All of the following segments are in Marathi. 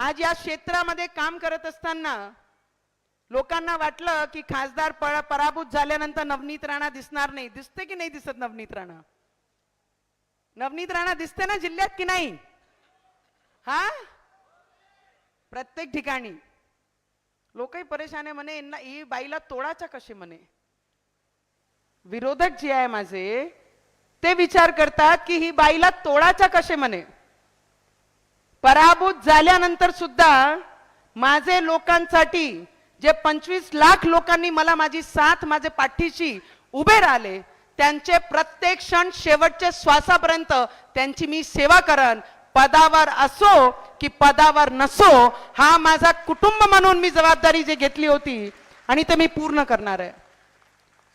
आज या क्षेत्रामध्ये काम करत असताना लोकांना वाटलं की खासदार प- पराभूत झाल्यानंतर नवनीत राणा दिसणार नाही. दिसते की नाही दिसत नवनीत राणा? नवनीत राणा दिसते ना जिल्ह्यात की नाही? हा? प्रत्येक ठिकाणी. लोकही परेशान आहे म्हणे यांना ही बाईला तोडाचा कसे म्हणे? विरोधक जे आहे माझे ते विचार करतात की ही बाईला तोडाचा कसे म्हणे? पराभूत झाल्यानंतर सुद्धा माझे लोकांसाठी जे पंचवीस लाख लोकांनी मला माझी साथ माझे पाठीशी उभे राहिले त्यांचे प्रत्येक क्षण शेवटच्या श्वासापर्यंत त्यांची मी सेवा करन. पदावर असो की पदावर नसो हा माझा कुटुंब म्हणून मी जबाबदारी जी घेतली होती आणि ते मी पूर्ण करणार आहे.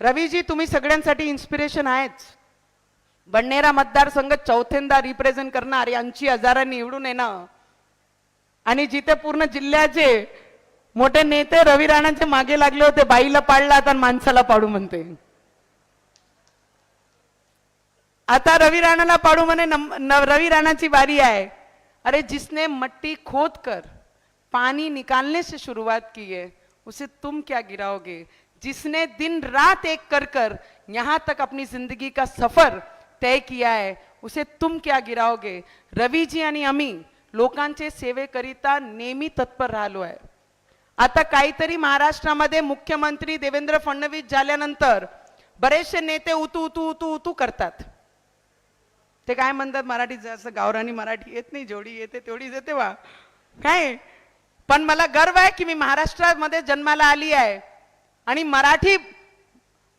रवीजी तुम्ही सगळ्यांसाठी इन्स्पिरेशन आहेच. बडनेरा मतदारसंघ चौथ्यांदा रिप्रेझेंट करणार यांची हजारा निवडून येणं. आणि जिथे पूर्ण जिल्ह्याचे मोठे नेते रवी राणांचे मागे लागले होते बाईला पाडला आता माणसाला पाडू म्हणते. आता रवी राणाला पाडू म्हणे रवी राणाची बारी आहे. अरे जिसने मट्टी खोद कर पानी निकालने से शुरुआत की है उसे तुम क्या गिराओगे? जिसने दिन रात एक कर कर यहां तक अपनी जिंदगी का सफर तय किया है उसे तुम क्या गिराओगे? रवीजी आणि आम्ही लोकांचे सेवेकरिता नेहमी तत्पर राहिलो आहे. आता काहीतरी महाराष्ट्रामध्ये मुख्यमंत्री देवेंद्र फडणवीस झाल्यानंतर बरेचसे नेते उतू उतू उतू उतू करतात. ते काय म्हणतात मराठी जास्त गावरानी मराठी येत नाही जेवढी येते तेवढीच येते वा काय? पण मला गर्व आहे की मी महाराष्ट्रामध्ये जन्माला आली आहे. आणि मराठी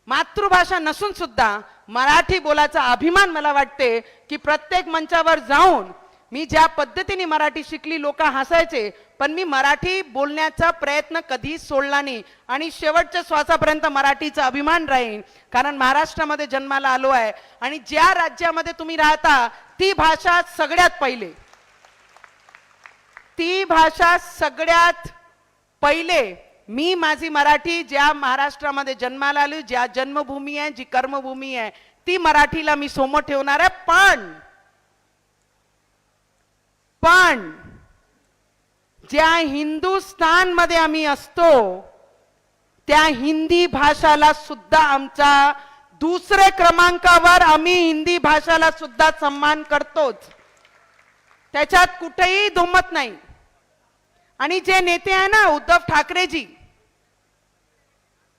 मातृभाषा नसून सुद्धा मराठी बोलाचा अभिमान मला वाटते की प्रत्येक मंचावर जाऊन मी ज्या पद्धतीने मराठी शिकली लोक हसायचे पण मी मराठी बोलण्याचा प्रयत्न कधीच सोडला नाही. आणि शेवटच्या श्वासापर्यंत मराठीचा अभिमान राहीन कारण महाराष्ट्रामध्ये जन्माला आलो आहे. आणि ज्या राज्यामध्ये तुम्ही राहता ती भाषा सगळ्यात पहिले. ती भाषा सगळ्यात पहिले मी माझी मराठी ज्या महाराष्ट्रामध्ये जन्माला आली ज्या जन्मभूमी आहे जी कर्मभूमी आहे ती मराठीला मी समोर ठेवणार आहे. पण पण ज्या हिंदुस्थानमध्ये आम्ही असतो त्या हिंदी भाषाला सुद्धा आमचा दुसऱ्या क्रमांकावर आम्ही हिंदी भाषाला सुद्धा सन्मान करतोच. त्याच्यात कुठेही दुमत नाही. आणि जे नेते आहे ना उद्धव ठाकरेजी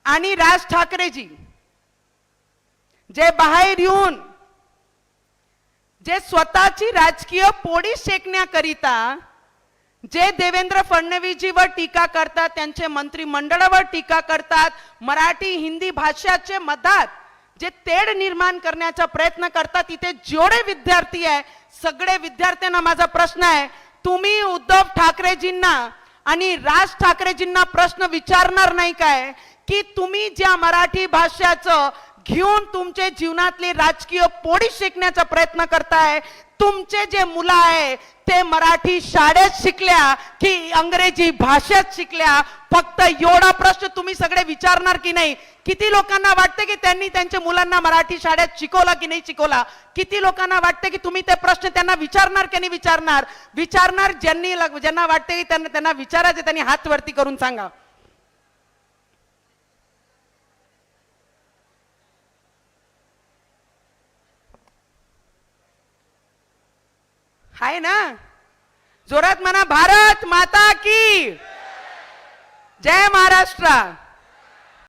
आणि राज ठाकरेजी जे बाहेर येऊन जे स्वतःची राजकीय पोळी शेकण्याकरिता जे देवेंद्र फडणवीसजीवर टीका करतात त्यांचे मंत्रिमंडळावर टीका करतात मराठी हिंदी भाषाचे मधात जे तेढ निर्माण करण्याचा प्रयत्न करतात तिथे जेवढे विद्यार्थी आहे सगळे विद्यार्थ्यांना माझा प्रश्न आहे तुम्ही उद्धव ठाकरेजींना आणि राज ठाकरेजींना प्रश्न विचारणार नाही काय? की तुम्ही ज्या मराठी भाषाचं घेऊन तुमचे जीवनातली राजकीय पोळी शिकण्याचा प्रयत्न करताय तुमचे जे मुलं आहे ते मराठी शाळेत शिकल्या की अंग्रेजी भाषेत शिकल्या फक्त एवढा प्रश्न तुम्ही सगळे विचारणार की नाही? किती लोकांना वाटते की त्यांनी त्यांच्या मुलांना मराठी शाळेत शिकवला की नाही शिकवला? किती लोकांना वाटते की तुम्ही ते प्रश्न त्यांना विचारणार की नाही विचारणार? विचारणार ज्यांनी ज्यांना वाटते की त्यांना त्यांना विचारायचे त्यांनी हात वरती करून सांगा. आहे ना? जोरात म्हणा भारत माता की जय महाराष्ट्र.